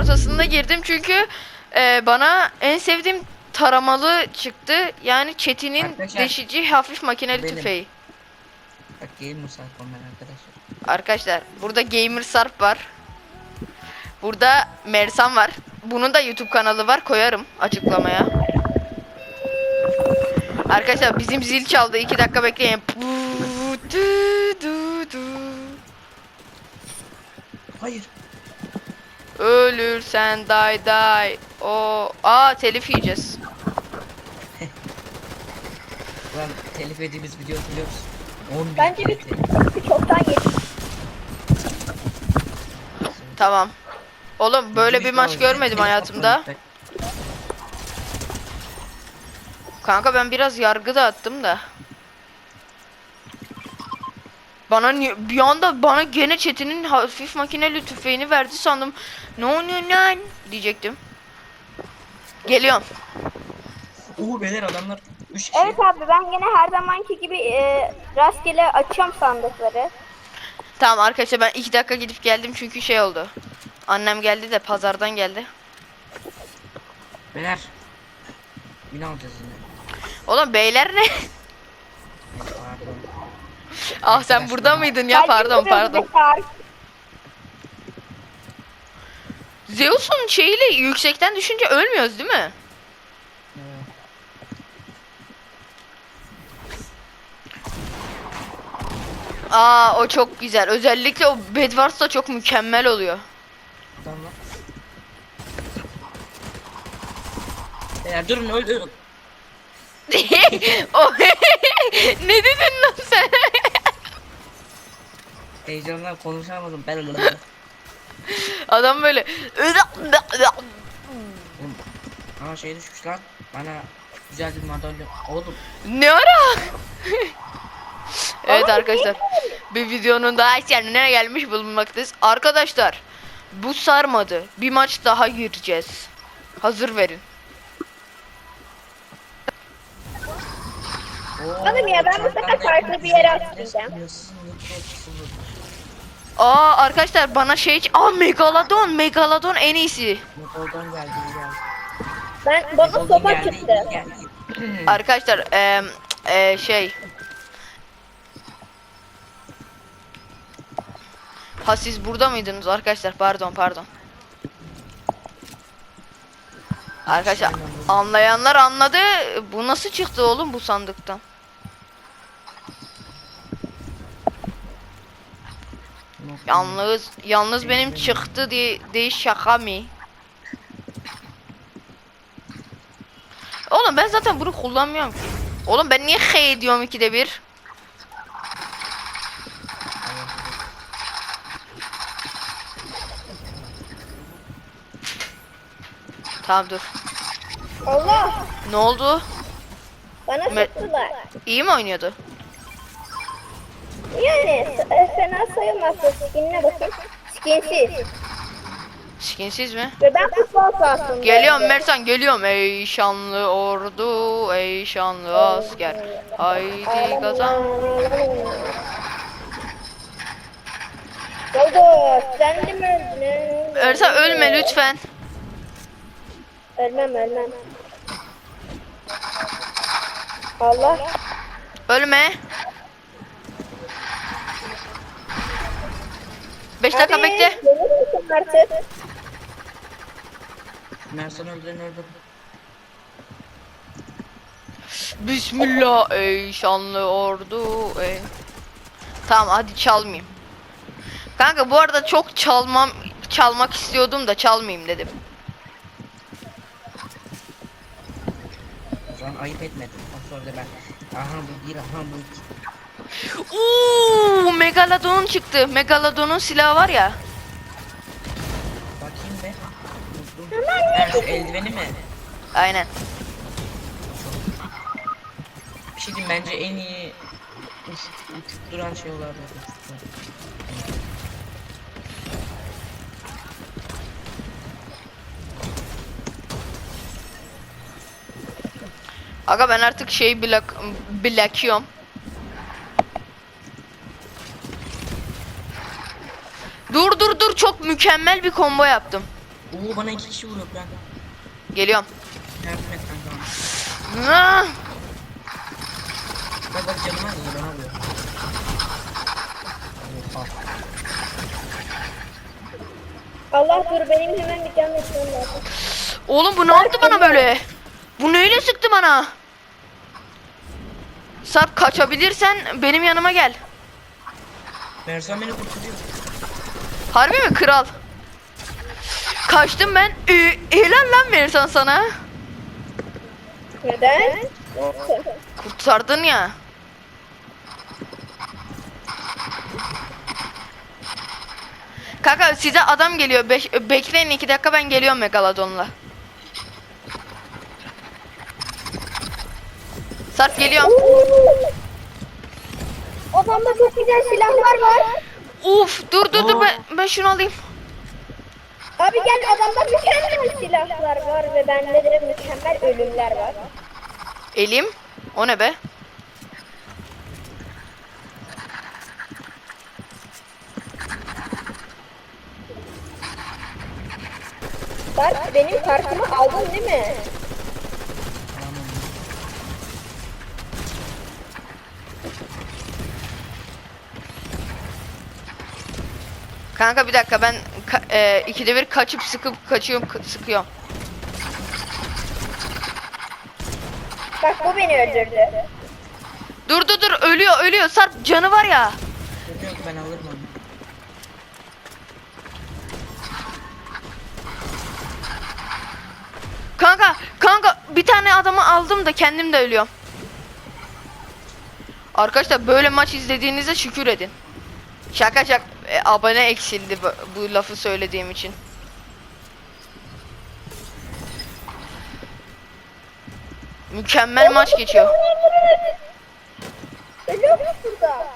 ortasında girdim çünkü e, bana en sevdiğim taramalı çıktı. Yani Çetin'in Arkadaşlar, deşici hafif makineli benim. tüfeği. Bak gamer ben arkadaşlar. Arkadaşlar burada Gamer Sarp var. Burada Mersan var. Bunun da YouTube kanalı var. Koyarım açıklamaya. Arkadaşlar bizim zil çaldı. 2 dakika bekleyin. Hayır. Ölürsen day day. O aa telif yiyeceğiz. Lan telif yediğimiz video hatırlıyor musun? 10 bin Bence bir- telif. Çoktan yedim. Tamam. Oğlum böyle bir maç görmedim hayatımda. Kanka ben biraz yargı dağıttım da. Bana niye- bir anda bana gene Çetin'in hafif makineli tüfeğini verdi sandım. No no no diyecektim. Geliyorum. Oo beyler adamlar 3 kişi. Evet abi ben yine her zamanki gibi e, rastgele açıyorum sandıkları. Tamam arkadaşlar ben iki dakika gidip geldim çünkü şey oldu. Annem geldi de pazardan geldi. Beyler. Bin alacağız yine. Oğlum beyler ne? Ah sen burada mıydın ya pardon pardon. Zeus'un şeyiyle yüksekten düşünce ölmüyoruz değil mi? Aa o çok güzel. Özellikle o Bedwars da çok mükemmel oluyor. Tamam. Beyler durun öldürün. o ne dedin lan sen? Heyecandan konuşamadım. Ben Adam böyle Aa şey düşmüş lan. Bana güzel bir madalya. Oğlum ne ara? evet arkadaşlar. Bir videonun daha içerisine gelmiş bulunmaktayız. Arkadaşlar bu sarmadı. Bir maç daha gireceğiz. Hazır verin. Oo, Oğlum ya, ben bu sefer çantamda farklı bir yere atlayacağım. Aa arkadaşlar bana şey Aa Megalodon Megalodon en iyisi. Motordan geldi. Ben bana sopa çıktı. Arkadaşlar eee eee, şey Ha siz burada mıydınız arkadaşlar? Pardon pardon. Arkadaşlar anlayanlar anladı. Bu nasıl çıktı oğlum bu sandıktan? Yalnız yalnız benim çıktı diye değil şaka mı? Oğlum ben zaten bunu kullanmıyorum ki. Oğlum ben niye H diyorum ikide bir? Tamam dur. Allah Ne oldu? bana Me- sıktılar. İyi mi oynuyordu? Yani e, fena sayılmazsa skinine bakın. Skinsiz. Skinsiz mi? Ve ben futbol sahasındayım. Geliyorum Mersan geliyorum. Ey şanlı ordu, ey şanlı asker. Haydi kazan. Oldu. Sen de mi öldün? Mersan ölme lütfen. Ölmem ölmem. Allah. Ölme. 5 dakika bekle. artık? Mersan öldüren öldü. Bismillah ey şanlı ordu ey. Tamam hadi çalmayayım. Kanka bu arada çok çalmam çalmak istiyordum da çalmayayım dedim. O zaman ayıp etmedim. O sonra da ben. Aha bu bir aha bu iki. Uuu Megalodon çıktı. Megalodon'un silahı var ya. Bakayım be. Ha şu eldiveni mi? Aynen. Bir şey diyeyim bence en iyi uç, uçup duran şey olabilir. Aga ben artık şey blok blokluyorum. Dur dur dur çok mükemmel bir combo yaptım. Oo bana iki kişi vuruyor kanka. Geliyorum. Yardım et kanka. Ah! Bak bak canıma vuruyor bana vuruyor. Allah dur benim hemen bir can etmem lazım. Oğlum bu ne yaptı bana böyle? Bu neyle sıktı bana? Sarp kaçabilirsen benim yanıma gel. Mersan beni kurtarıyor. Harbi mi kral? Kaçtım ben. Ee, helal lan verirsen sana. Neden? Kurtardın ya. Kanka size adam geliyor. Beş, bekleyin iki dakika ben geliyorum Megalodon'la. Sarp geliyorum. Odamda çok güzel silahlar var. Uf dur dur dur ben, ben şunu alayım. Abi gel adamda mükemmel silahlar var ve bende de mükemmel ölümler var. Elim. O ne be? Bak benim kartımı aldın değil mi? Tamam. Kanka bir dakika ben ka- e, ikide bir kaçıp sıkıp kaçıyorum sıkıyorum. Bak bu beni öldürdü. Dur dur dur ölüyor ölüyor Sarp canı var ya. Yok yok ben alırım onu. Kanka kanka bir tane adamı aldım da kendim de ölüyorum. Arkadaşlar böyle maç izlediğinize şükür edin. Şaka şaka e, abone eksildi bu, bu lafı söylediğim için. Mükemmel maç geçiyor. Ölüyor musun burada?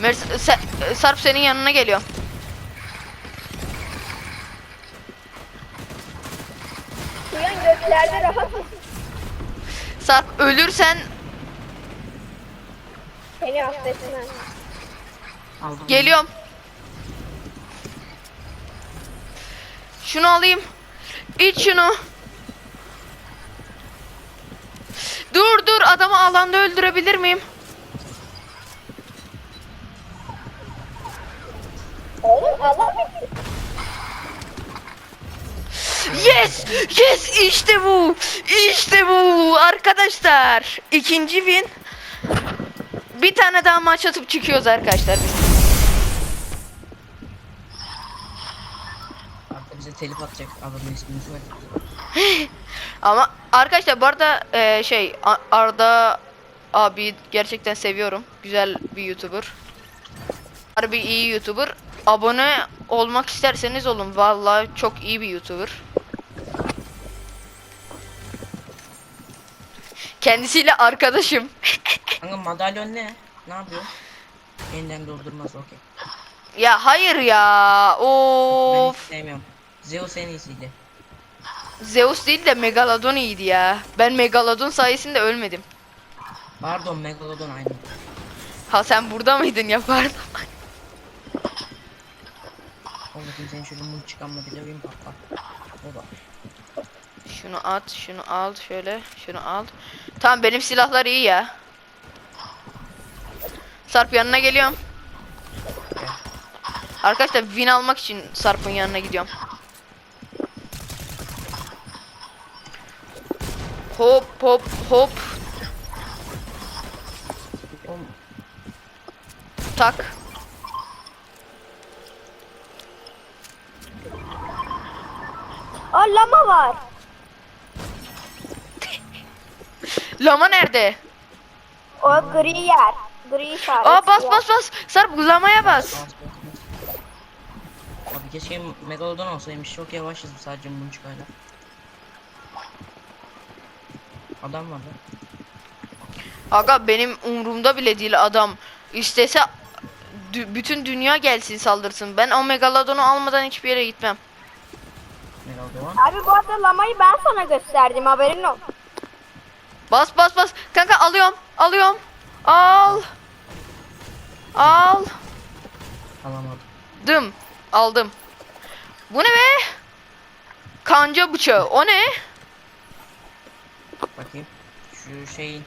Mers- se- Sarp senin yanına geliyor. Uyan göklerde rahat mısın? Sarp ölürsen Seni affetmem. Aldım. geliyorum. Şunu alayım. İç şunu. Dur dur adamı alanda öldürebilir miyim? Yes! Yes! İşte bu! İşte bu! Arkadaşlar! ikinci win. Bir tane daha maç atıp çıkıyoruz arkadaşlar biz. Arka bize telif atacak adamın ismini söyle. Ama arkadaşlar bu arada e, şey A- Arda abi gerçekten seviyorum. Güzel bir YouTuber. Harbi iyi YouTuber. Abone olmak isterseniz olun. Vallahi çok iyi bir YouTuber. Kendisiyle arkadaşım. Kanka madalyon ne? Ne yapıyor? Yeniden doldurmaz okey. ya hayır ya. Ben Of. sevmiyorum. Zeus en iyisiydi. Zeus değil de Megalodon iyiydi ya. Ben Megalodon sayesinde ölmedim. Pardon Megalodon aynı. Ha sen burada mıydın ya pardon. Oğlum senin şöyle mum çıkanma bir döveyim patla. O da. Şunu at, şunu al, şöyle, şunu al. Tamam benim silahlar iyi ya. Sarp yanına geliyorum. Gel. Arkadaşlar win almak için Sarp'ın yanına gidiyorum. Hop hop hop tak. Aa lama var. Lama nerede? O gri yer. Gri işareti. Aa bas bas bas. Sarp lamaya bas. Abi keşke Megalodon olsaymış. Çok yavaşız sadece mum çıkayla. Adam var lan. Aga benim umurumda bile değil adam. İstese dü- bütün dünya gelsin saldırsın. Ben o megalodonu almadan hiçbir yere gitmem. Megalodon. Abi bu arada lamayı ben sana gösterdim haberin olsun. Bas bas bas. Kanka alıyorum. Alıyorum. Al. Al. Alamadım. Dım. Aldım. Bu ne be? Kanca bıçağı. O ne? Bakayım. Şu şeyin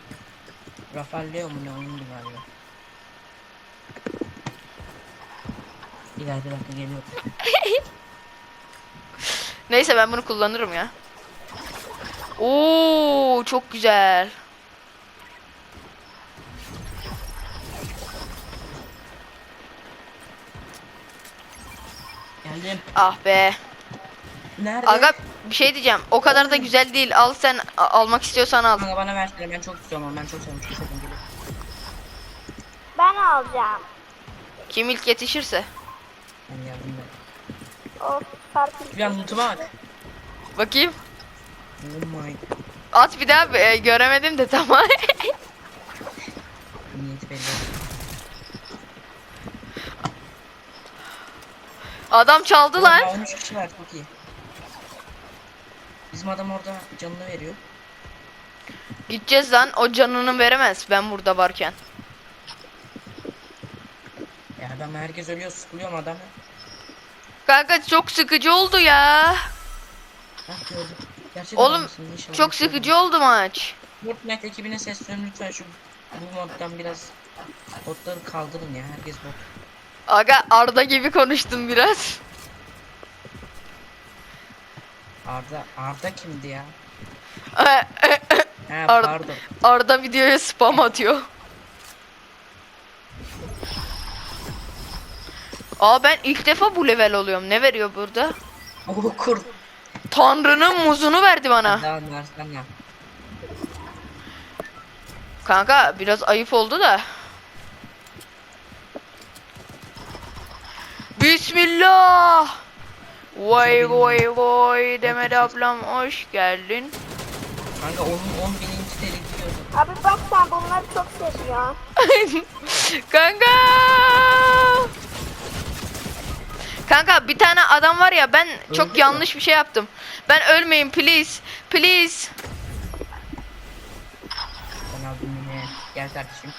Rafael mu ne oyundu galiba. İleride bakın geliyor. Neyse ben bunu kullanırım ya. Oo çok güzel. Geldim. Ah be. Nerede? Aga bir şey diyeceğim. O kadar da güzel değil. Al sen almak istiyorsan al. Kanka bana versene ben çok istiyorum ben çok geliyor. Ben alacağım. Kim ilk yetişirse. Ben geldim ben. O farklı. Bir an bak. Bakayım. Oh my. At bir daha be, göremedim de tamam. Niyet belli. Adam çaldı lan. Orada 13 kişi var çok iyi. Bizim adam orada canını veriyor. Gideceğiz lan. O canını veremez ben burada varken. Ya adam herkes ölüyor sıkılıyor mu adamı? Kanka çok sıkıcı oldu ya. Hah gördüm. Gerçekten Oğlum inşallah çok sıkıcı oldu maç. Fortnite ekibine sesleniyorum lütfen şu bu moddan biraz botları kaldırın ya herkes bot. Aga Arda gibi konuştun biraz. Arda Arda kimdi ya? Arda, He Arda. pardon. Arda videoya spam atıyor. Aa ben ilk defa bu level oluyorum. Ne veriyor burada? O kurt. Tanrı'nın muzunu verdi bana. Kanka biraz ayıp oldu da. Bismillah. Vay vay vay Demet ablam hoş geldin. Kanka onun 10 bininci teli gidiyordu. Abi bak sen bunları çok seviyorsun. Kanka. Kanka bir tane adam var ya ben çok Öldü mü? yanlış bir şey yaptım. Ben ölmeyin please. Please. Ben aldım yine. Gel kardeşim.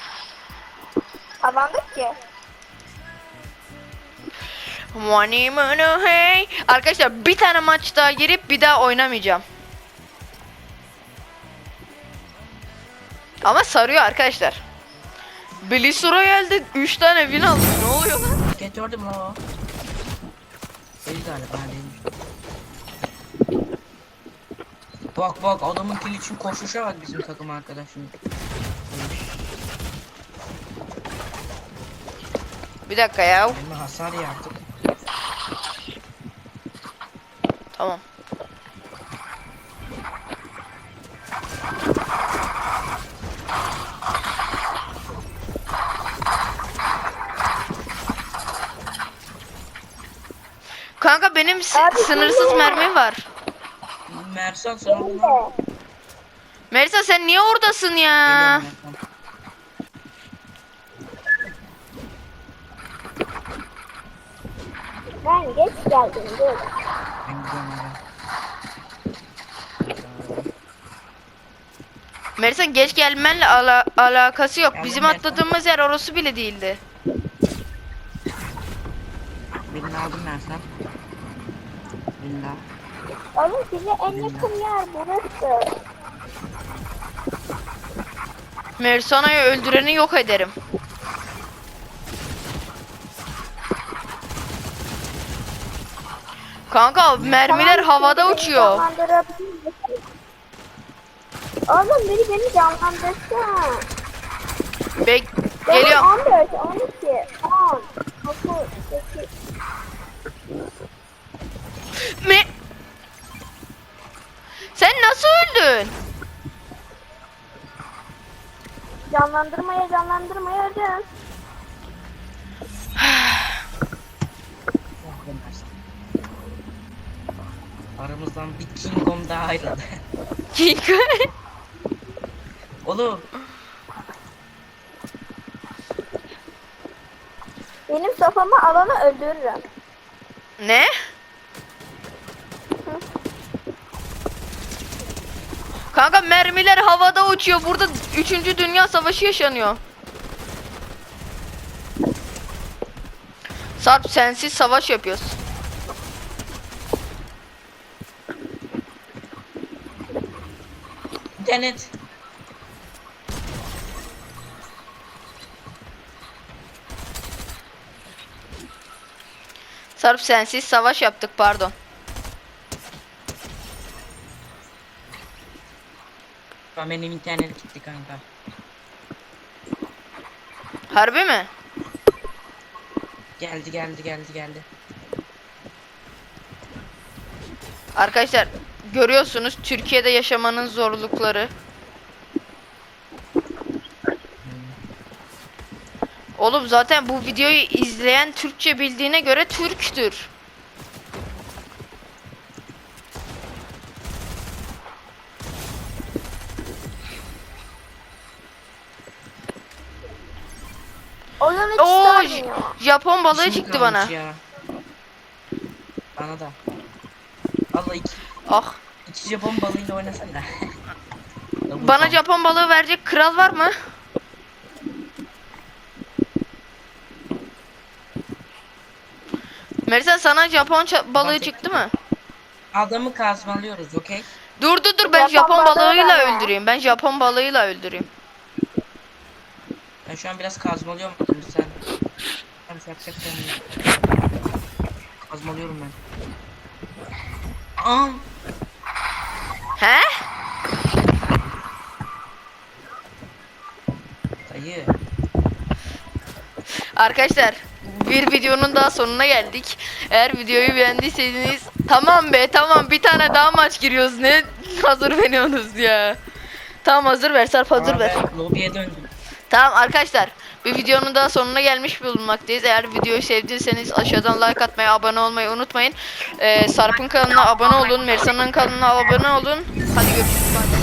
Kazandık ki. Money money hey. Arkadaşlar bir tane maç daha girip bir daha oynamayacağım. Ama sarıyor arkadaşlar. Bliss Royale'de 3 tane win aldım. Ne oluyor lan? Get gördüm lan o. Değil galiba değilmiş. Bak bak adamın kill için koşuşa bak bizim takım arkadaşım. Bir dakika ya. Elime hasar yaptık. Tamam. Kanka benim Abi, sınırsız ne? mermim var. Mersan sen Benim. Melisa sen niye oradasın ya? Mersan. Ben geç geldim dur. Melisa geç gelmenle ala- alakası yok. Ya Bizim atladığımız yer orası bile değildi. Birini aldım Mersan. Oğlum size en yakın yer burası. Mersona'yı öldüreni yok ederim. Kanka mermiler Tamam, havada beni uçuyor. canlandırabilir misin? Oğlum beni beni canlandırsana. Bek geliyorum. 14, 12, 10, 9, 8. Mi? Sen nasıl öldün? Canlandırmaya canlandırmaya Mersan. Aramızdan bir Kingdom daha ayrıldı. Oğlum Benim sofamı alanı öldürürüm. ne? Kanka mermiler havada uçuyor. Burada 3. Dünya Savaşı yaşanıyor. Sarp sensiz savaş yapıyoruz. Denet. Sarp sensiz savaş yaptık pardon. Şu an benim internet gitti kanka. Harbi mi? Geldi geldi geldi geldi. Arkadaşlar görüyorsunuz Türkiye'de yaşamanın zorlukları. Oğlum zaten bu videoyu izleyen Türkçe bildiğine göre Türktür. Japon balığı İşim çıktı bana. Ya. Bana da. Vallahi iki, Ah. iki Japon balığıyla oynasana. Bana. Japon balığı verecek kral var mı? Mersen sana Japon ça- balığı çıktı mı? Adamı kazmalıyoruz okey? Dur dur dur ben Japon Japon balığı balığıyla var ya. öldüreyim. Ben Japon balığıyla öldüreyim. Ben şu an biraz kazmalıyorum adamı sen. Sen şey yapacaksan iyi. Kazmalıyorum ben. Aa, He? dayı. Arkadaşlar bir videonun daha sonuna geldik. Eğer videoyu beğendiyseniz tamam be tamam bir tane daha maç giriyoruz ne hazır veriyorsunuz ya. Tamam hazır ver Sarp hazır Aa, ver. lobiye döndüm. Tamam arkadaşlar bir videonun daha sonuna gelmiş bulunmaktayız. Eğer videoyu sevdiyseniz aşağıdan like atmayı, abone olmayı unutmayın. Ee, Sarp'ın kanalına abone olun, Mersa'nın kanalına abone olun. Hadi görüşürüz.